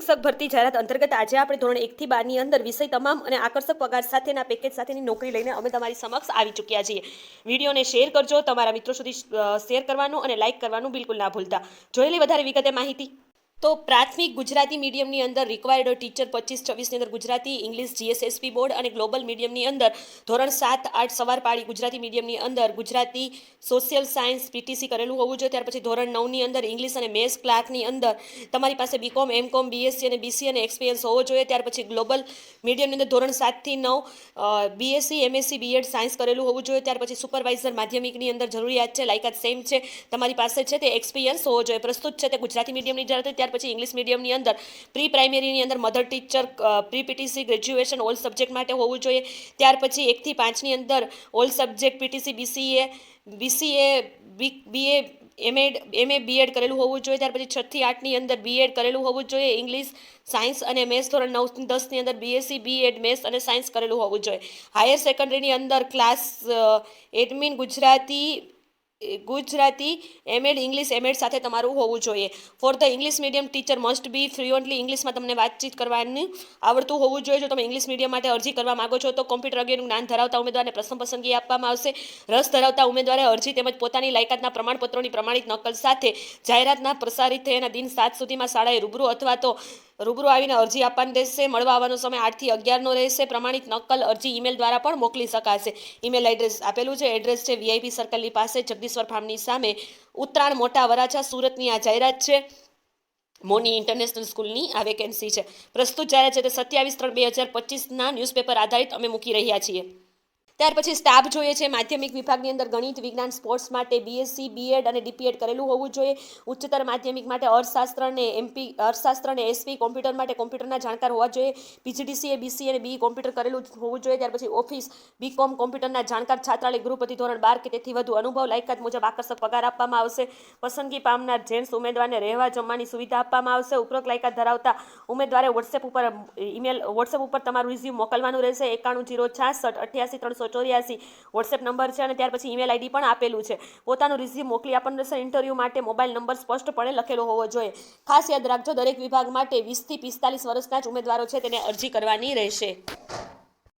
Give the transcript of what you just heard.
શિક્ષક ભરતી જાહેરાત અંતર્ગત આજે આપણે ધોરણ એકથી બારની અંદર વિષય તમામ અને આકર્ષક પગાર સાથેના પેકેજ સાથેની નોકરી લઈને અમે તમારી સમક્ષ આવી ચૂક્યા છીએ. વિડીયોને શેર કરજો, તમારા મિત્રો સુધી શેર કરવાનું અને લાઇક કરવાનું બિલકુલ ના ભૂલતા. જોયેલી વધારે વિગતે માહિતી. તો પ્રાથમિક ગુજરાતી મીડિયમની અંદર રિક્વાયર્ડ ટીચર પચીસ, છવ્વીસની અંદર ગુજરાતી ઇંગ્લિશ જીએસએસપી બોર્ડ અને ગ્લોબલ મીડિયમની અંદર ધોરણ સાત, આઠ સવાર પાડી ગુજરાતી મીડિયમની અંદર ગુજરાતી સોશિયલ સાયન્સ પીટીસી કરેલું હોવું જોઈએ. ત્યાર પછી ધોરણ નવની અંદર ઇંગ્લિશ અને મેથ્સ ક્લાર્કની અંદર તમારી પાસે બીકોમ એમકોમ બીએસસી અને બીસી અને એક્સપિરિયન્સ હોવો જોઈએ. ત્યાર પછી ગ્લોબલ મીડિયમની અંદર ધોરણ સાતથી નવ બીએસસી એમએસસી બીએડ સાયન્સ કરેલું હોવું જોઈએ. ત્યાર પછી સુપરવાઇઝર માધ્યમિકની અંદર જરૂરિયાત છે, લાયકાત સેમ છે. તમારી પાસે છે તે એક્સપિરિયન્સ હોવો જોઈએ. પ્રસ્તુત છે તે ગુજરાતી મીડિયમની જરૂરત ત્યાર પછી ઇંગ્લિશ મીડિયમની અંદર પ્રી પ્રાઇમરીની અંદર mother teacher pre PTC graduation all subject માટે હોવું જોઈએ. ત્યાર પછી એકથી પાંચની અંદર all subject PTC BCA BCA BA MEd MA BEd કરેલું હોવું જોઈએ. ત્યાર પછી છથી આઠની અંદર બીએડ કરેલું હોવું જોઈએ. ઇંગ્લિશ સાયન્સ અને મેથ્સ ધોરણ નવ દસની અંદર બીએસસી બીએડ મેથ્સ અને સાયન્સ કરેલું હોવું જોઈએ. હાયર સેકન્ડરીની અંદર class admin Gujarati Gujarati MEd English MEd સાથે તમારું હોવું જોઈએ. For the English medium teacher must be fluently ઇંગ્લિશમાં તમને વાતચીત કરવાની આવડતું હોવું જોઈએ. જો તમે ઇંગ્લિશ મીડિયમ માટે અરજી કરવા માગો છો, તો કોમ્પ્યુટર અંગેનું જ્ઞાન ધરાવતા ઉમેદવારને પ્રથમ પસંદગી આપવામાં આવશે. રસ ધરાવતા ઉમેદવારે અરજી તેમજ પોતાની લાયકાતના પ્રમાણપત્રોની પ્રમાણિત નકલ સાથે જાહેરાતના પ્રસારિત થયાના દિન સાત સુધીમાં શાળાએ રૂબરૂ અથવા તો રૂબરૂ આવીને અરજી આપવાની રહેશે. મળવા આવવાનો સમય આઠથી અગિયારનો રહેશે. પ્રમાણિત નકલ અરજી ઈમેલ દ્વારા પણ મોકલી શકાશે. ઈમેલ એડ્રેસ આપેલું છે. એડ્રેસ છે વીઆઈપી સર્કલની પાસે જગદીશ્વર ફાર્મની સામે. ઉત્તરાયણ મોટા વરાછા સુરતની આ જાહેરાત છે. મોની ઇન્ટરનેશનલ સ્કૂલની આ વેકેન્સી છે. પ્રસ્તુત જાહેરાત છે તે સત્યાવીસ ત્રણ બે હજાર પચીસના ન્યૂઝપેપર આધારિત અમે મૂકી રહ્યા છીએ. ત્યાર પછી સ્ટાફ જોઈએ છે, માધ્યમિક વિભાગની અંદર ગણિત, વિજ્ઞાન, સ્પોર્ટ્સ માટે બીએસસી બીએડ અને ડીપીએડ કરેલું હોવું જોઈએ. ઉચ્ચતર માધ્યમિક માટે અર્થશાસ્ત્ર અને એમપી અર્થશાસ્ત્ર અને એસપી કોમ્પ્યુટર માટે કોમ્પ્યુટરના જાણકાર હોવા જોઈએ. પીજીડીસીએ બીસી અને બી કોમ્પ્યુટર કરેલું હોવું જોઈએ. ત્યાર પછી ઓફિસ બીકોમ કોમ્પ્યુટરના જાણકાર, છાત્રાલય ગૃહપતિ ધોરણ બાર કે તેથી વધુ અનુભવ, લાયકાત મુજબ આકર્ષક પગાર આપવામાં આવશે. પસંદગી પામનાર જેન્ટ્સ, ઉમેદવારને રહેવા જમવાની સુવિધા આપવામાં આવશે. ઉપરોક્ત લાયકાત ધરાવતા ઉમેદવારે વોટ્સએપ ઉપર ઈમેલ વોટ્સએપ ઉપર તમારું રિઝ્યુમ મોકલવાનું રહેશે. એકાણું જીરો છાસઠ અઠ્યાસી ત્રણસો ચોર્યાસી વોટ્સએપ નંબર છે અને ત્યાર પછી ઈમેલ આઈડી પણ આપેલું છે. પોતાનું રિઝ્યુમ મોકલી આપવાનું સર ઇન્ટરવ્યૂ માટે મોબાઈલ નંબર સ્પષ્ટપણે લખેલો હોવો જોઈએ. ખાસ યાદ રાખજો, દરેક વિભાગ માટે વીસથી પિસ્તાલીસ વર્ષના જ ઉમેદવારો છે, તેને અરજી કરવાની રહેશે.